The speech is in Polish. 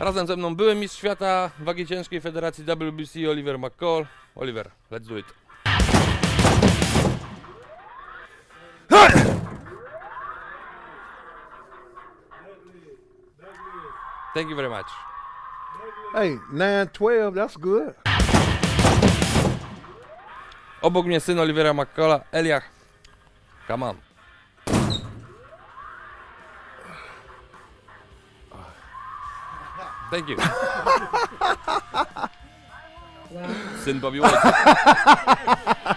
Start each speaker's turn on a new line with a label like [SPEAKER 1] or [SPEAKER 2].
[SPEAKER 1] Razem ze mną były mistrz świata wagi ciężkiej Federacji WBC Oliver McCall. Oliver, let's do it. Thank you very much.
[SPEAKER 2] Hey, 912, that's good.
[SPEAKER 1] Obok mnie syn Olivera McCalla, Eliach. Come on. Thank you. Syn Bobby White.